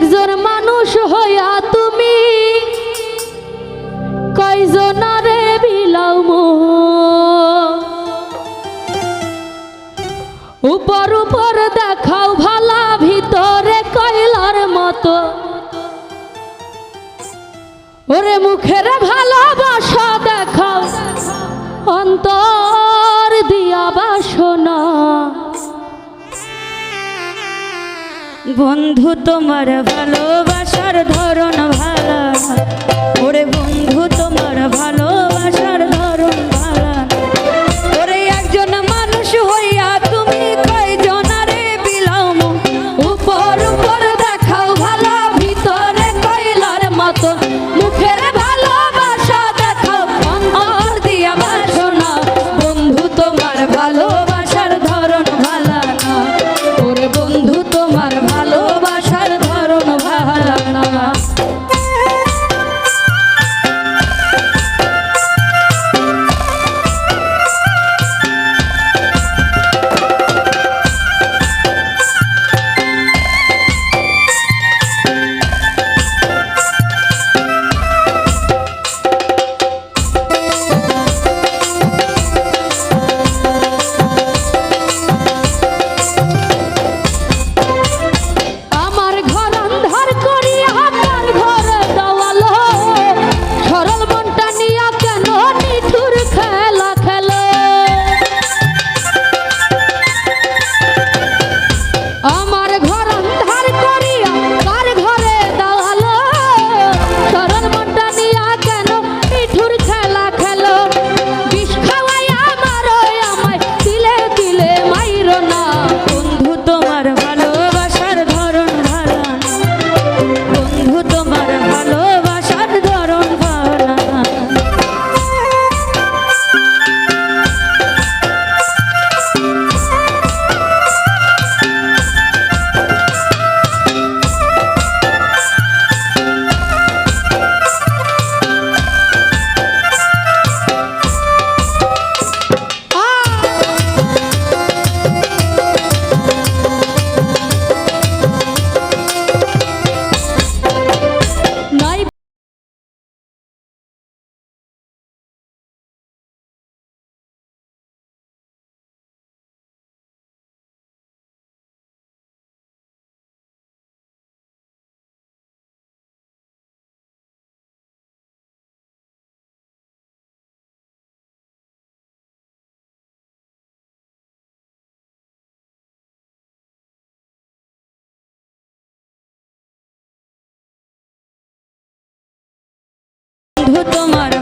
একজন মানুষ হইয়া তুমি। কয়জনারে বিলাও? উপর উপর দেখাও ভালা, ভিতরে কয়লার মতো। ওরে মুখের ভালোবাসা দেখাও, অন্তর দিয়া বাসনা বন্ধু, তোমার ভালোবাসার ধরন ভালো। ওরে বন্ধু, তোমার ভালোবাসার ধরন ভালো। ওরে একজন মানুষ হইয়া তুমি কয়জনারে বিলাম? উপর উপর দেখাও ভালো, ভিতরে কয়লার মতো। মুখের ভালোবাসা দেখাও, অন্তর দিয়া বাসনা বন্ধু, তোমার ভালোবাসার ধরন ভালো ওরে বন্ধু, তোমার তোমার